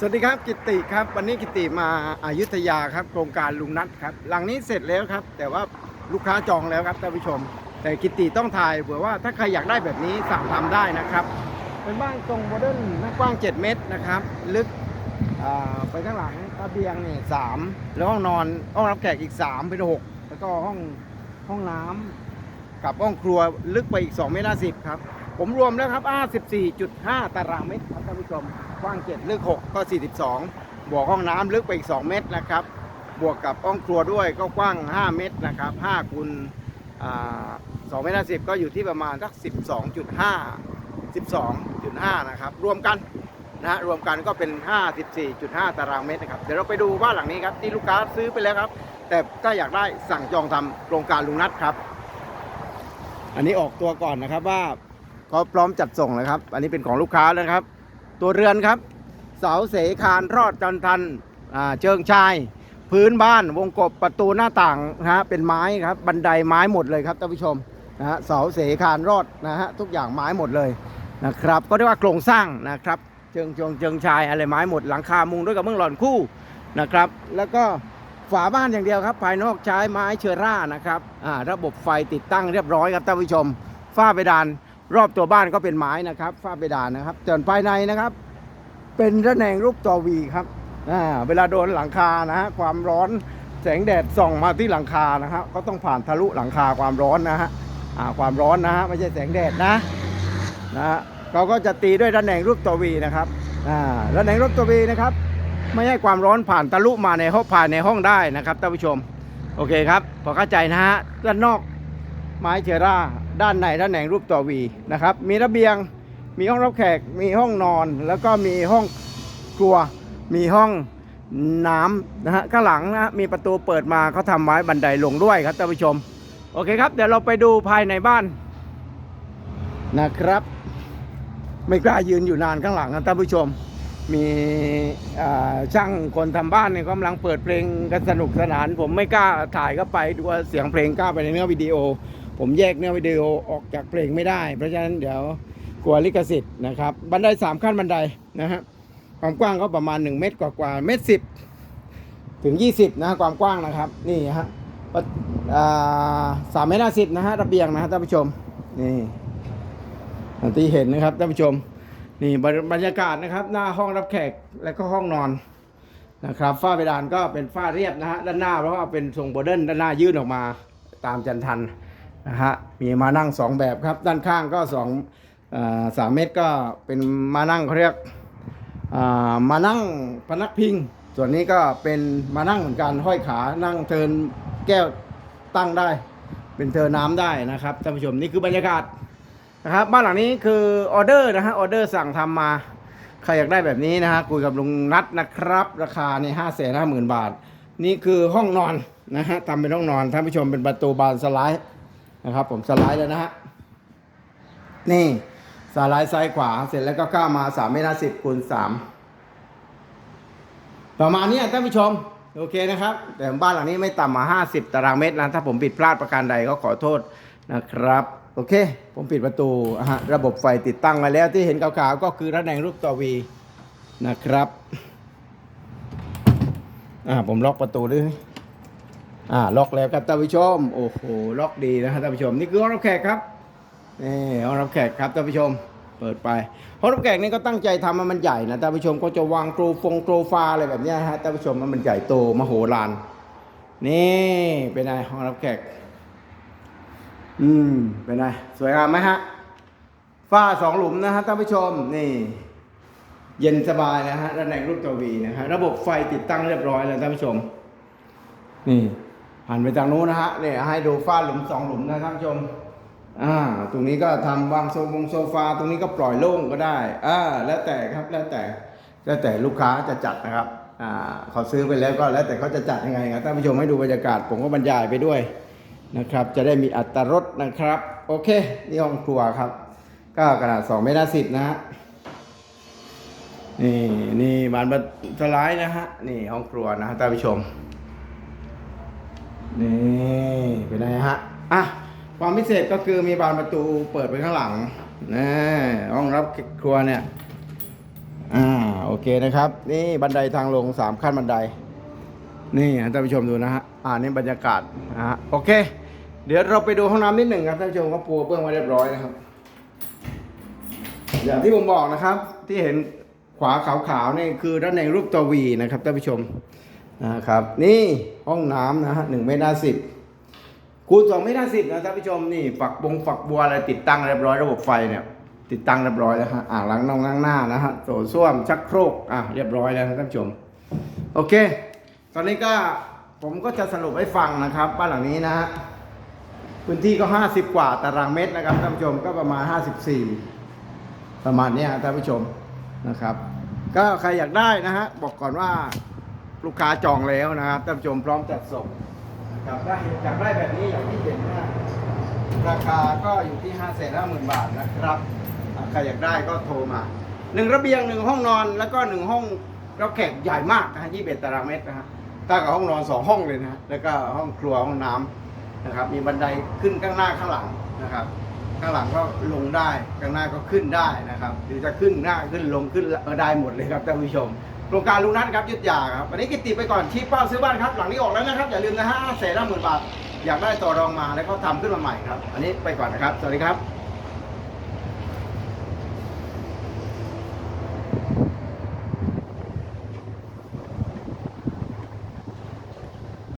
สวัสดีครับกิติครับ วันนี้กิติมาอายุทยาครับ โครงการลุงนัทครับ หลังนี้เสร็จแล้วครับ แต่ว่าลูกค้าจองแล้วครับท่านผู้ชม แต่กิติต้องถ่ายเผื่อว่าถ้าใครอยากได้แบบนี้สั่งทำได้นะครับ เป็นบ้านทรงโมเดิร์นหน้ากว้าง 7 เมตรนะครับ ลึกไปข้างหลังระเบียงเนี่ยสามแล้วห้องนอนห้องรับแขกอีก 3 เป็นหกแล้วก็ห้องห้องน้ำกับห้องครัวลึกไปอีก2เมตรสิบครับ ผมรวมแล้วครับ54.5 ตารางเมตรครับท่านผู้ชม กว้าง 7 ลึก 6 ก็ 42 บวกห้องน้ำลึกไปอีก 2 เมตรนะครับ บวกกับห้องครัวด้วยก็กว้าง 5 เมตรนะครับ5คูณอ่า2เมตร10ก็อยู่ที่ประมาณสัก 12.5 12.5 นะครับ รวมกันนะฮะรวมกันก็เป็น 54.5 ตารางเมตรนะครับ เดี๋ยวเราไปดูบ้านหลังนี้ครับ ที่ลูกค้าซื้อไปแล้วครับ แต่ถ้าอยากได้สั่งจองทำโครงการลุงนัดครับ อันนี้ออกตัวก่อนนะครับว่าเขาพร้อมจัดส่งแล้วครับ อันนี้เป็นของลูกค้าแล้วนะครับ ตัวเรือนครับ เสาเสคานรอดจันทันเชิงชาย พื้นบ้านวงกบประตูหน้าต่างนะฮะเป็นไม้ครับบันไดไม้หมดเลยครับท่านผู้ชมนะฮะเสาเสคานรอดนะฮะทุกอย่างไม้หมดเลยนะครับก็เรียกว่าโครงสร้างนะครับเชิงชงเชิงชายอะไรไม้หมดหลังคามุงด้วยกับเมืองหลอนคู่นะครับ แล้วก็ฝาบ้านอย่างเดียวครับ ภายนอกใช้ไม้เชอร่านะครับอ่าระบบไฟติดตั้งเรียบร้อยครับท่านผู้ชมฝ้าเพดาน รอบตัวบ้านก็เป็นไม้นะครับฝ้าเพดานนะครับส่วนภายในนะครับ เป็นระแนงรูปจอวีครับอ่าเวลาโดนหลังคานะฮะความร้อนแสงแดดส่องมาที่หลังคานะฮะก็ต้องผ่านทะลุหลังคาความร้อนนะฮะอ่าความร้อนนะฮะไม่ใช่แสงแดดนะนะฮะเขาก็จะตีด้วยระแนงรูปจอวีนะครับอ่าระแนงรูปจอวีนะครับ ไม่ให้ความร้อนผ่านทะลุมาในห้องภายในห้องได้นะครับท่านผู้ชม โอเคครับพอเข้าใจนะฮะด้านนอก ไม้เชร่า ด้านในด้านแหน่งรูปตัววีนะครับ มีระเบียง มีห้องรับแขก มีห้องนอน แล้วก็มีห้องครัว มีห้องน้ำนะฮะ ข้างหลังนะฮะมีประตูเปิดมาเขาทำไว้บันไดลงด้วยครับท่านผู้ชม โอเคครับ เดี๋ยวเราไปดูภายในบ้านนะครับ ไม่กล้ายืนอยู่นานข้างหลังครับท่านผู้ชม มีอ่าช่างคนทำบ้านเนี่ยกำลังเปิดเพลงกันสนุกสนาน ผมไม่กล้าถ่ายเข้าไปดูว่าเสียงเพลงกล้าไปในเนื้อวิดีโอ ผมแยกเนื้อวิดีโอออกจากเพลงไม่ได้ เพราะฉะนั้นเดี๋ยวกลัวลิขสิทธิ์นะครับ บันไดสามขั้นบันไดนะฮะความกว้างก็ประมาณ 1 เมตรกว่าๆเมตรสิบถึง 20นะฮะความกว้างนะครับ นี่ฮะสามเมตรห้าสิบนะฮะระเบียงนะฮะท่านผู้ชมนี่อย่างที่เห็นนะครับท่านผู้ชมนี่บรรยากาศนะครับ หน้าห้องรับแขกและก็ห้องนอนนะครับฝ้าเพดานก็เป็นฝ้าเรียบนะฮะด้านหน้าเพราะว่าเป็นทรงโมเดิร์นด้านหน้ายื่นออกมาตามจันทัน นะฮะมีมานั่งสองแบบครับ ด้านข้างก็สองสามเมตรก็เป็นมานั่งเขาเรียกมานั่งพนักพิง ส่วนนี้ก็เป็นมานั่งเหมือนกันห้อยขานั่งเทินแก้วตั้งได้ เป็นเทินน้ำได้นะครับท่านผู้ชมนี่คือบรรยากาศนะครับบ้านหลังนี้คือออเดอร์นะฮะออเดอร์สั่งทำมาใครอยากได้แบบนี้นะฮะคุยกับลุงนัทนะครับ ราคาในห้าแสนห้าหมื่นบาท นี่คือห้องนอนนะฮะทำเป็นห้องนอนท่านผู้ชมเป็นประตูบานสไลด์ นะครับ ผมสไลด์แล้วนะฮะนี่สไลด์ซ้ายขวาเสร็จแล้วก็ก้าวมาสามเมตรสิบคูณสามประมาณนี้ท่านผู้ชมโอเคนะครับ แต่บ้านหลังนี้ไม่ต่ำมา 50 ตารางเมตรนะ ถ้าผมผิดพลาดประการใดก็ขอโทษนะครับ โอเค ผมปิดประตูฮะระบบไฟติดตั้งมาแล้วที่เห็นขาวๆก็คือระแนงรูปตัววีนะครับ อ่าผมล็อกประตูด้วย อ่าล็อกแล้วครับท่านผู้ชมโอ้โหล็อกดีนะฮะท่านผู้ชม นี่คือห้องรับแขกครับนี่ห้องรับแขกครับท่านผู้ชม เปิดไปห้องรับแขกนี่ก็ตั้งใจทำให้มันใหญ่นะท่านผู้ชมก็จะวางโกรฟงโกรฟาอะไรแบบนี้ฮะท่านผู้ชมมันใหญ่โตมโหฬารนี่เป็นไงห้องรับแขกอืมเป็นไงสวยงามไหมฮะฝ้าสองหลุมนะฮะท่านผู้ชมนี่เย็นสบายนะฮะระแนงรูปตัววีนะฮะระบบไฟติดตั้งเรียบร้อยแล้วท่านผู้ชมนี่ หันไปทางนู้นนะฮะเนี่ยให้ดูฝ้าหลุมสองหลุมนะท่านผู้ชมอ่าตรงนี้ก็ทำวางโซฟงโซฟา ตรงนี้ก็ปล่อยโล่งก็ได้อ่าแล้วแต่ครับแล้วแต่แล้วแต่ลูกค้าจะจัดนะครับอ่าเขาซื้อไปแล้วก็แล้วแต่เขาจะจัดยังไงครับท่านผู้ชมให้ดูบรรยากาศผมก็บรรยายไปด้วยนะครับ จะได้มีอัตรรสนะครับ โอเค นี่ห้องครัวครับก็ขนาด2เมตรสิบนะฮะนี่นี่บานบัสไลด์นะฮะนี่ห้องครัวนะท่านผู้ชม นี่เป็นไงฮะอะความพิเศษก็คือมีบานประตูเปิดไปข้างหลังนะห้องรับครัวเนี่ยอ่าโอเคนะครับ นี่บันไดทางลงสามขั้นบันได นี่ท่านผู้ชมดูนะฮะอ่านี่บรรยากาศนะฮะโอเค เดี๋ยวเราไปดูห้องน้ำนิดหนึ่งครับท่านผู้ชมก็ปูเบื้องไว้เรียบร้อยนะครับ อย่างที่ผมบอกนะครับ ที่เห็นขวาขาวๆนี่คือด้านในรูปตัววีนะครับท่านผู้ชม นะครับ นี่ห้องน้ำนะฮะหนึ่งเมตรห้าสิบคูณสองเมตรห้าสิบนะท่านผู้ชมนี่ฝักบงฝักบัวอะไรติดตั้งเรียบร้อยระบบไฟเนี่ย ติดตั้งเรียบร้อยแล้วฮะอ่างล้างน่องล้างหน้านะฮะโถส้วมชักโครกอะเรียบร้อยแล้วนะท่านผู้ชม โอเค ตอนนี้ก็ผมก็จะสรุปให้ฟังนะครับบ้านหลังนี้นะฮะพื้นที่ก็50กว่าตารางเมตรนะครับท่านผู้ชมก็ประมาณ54ประมาณนี้ท่านผู้ชมนะครับ ก็ใครอยากได้นะฮะบอกก่อนว่า ลูกค้าจองแล้วนะครับท่านผู้ชมพร้อมจัดส่งจับได้อยากได้แบบนี้อย่างที่เห็นนะราคาก็อยู่ที่5 5 0 0 0 0บาทนะครับใครอยากได้ก็โทรมาหนึ่งระเบียงหนึ่งห้องนอนแล้วก็หนึ่งห้องรับแขกใหญ่มากนะฮะ21ตารางเมตรนะฮะตั้งกับห้องนอนสองห้องเลยนะแล้วก็ห้องครัวห้องน้ำนะครับ มีบันไดขึ้นข้างหน้าข้างหลังนะครับ ข้างหลังก็ลงได้ข้างหน้าก็ขึ้นได้นะครับหรือจะขึ้นหน้าขึ้นลงขึ้นได้หมดเลยครับท่านผู้ชม โครงการลุงนัทครับยุทธยาครับวันนี้กิตติไปก่อนชี้เป้าซื้อบ้านครับ หลังนี้ออกแล้วนะครับ อย่าลืมนะฮะแสนละหมื่นบาท อยากได้ต่อรองมาแล้วก็ทำขึ้นมาใหม่ครับ อันนี้ไปก่อนนะครับ สวัสดีครับ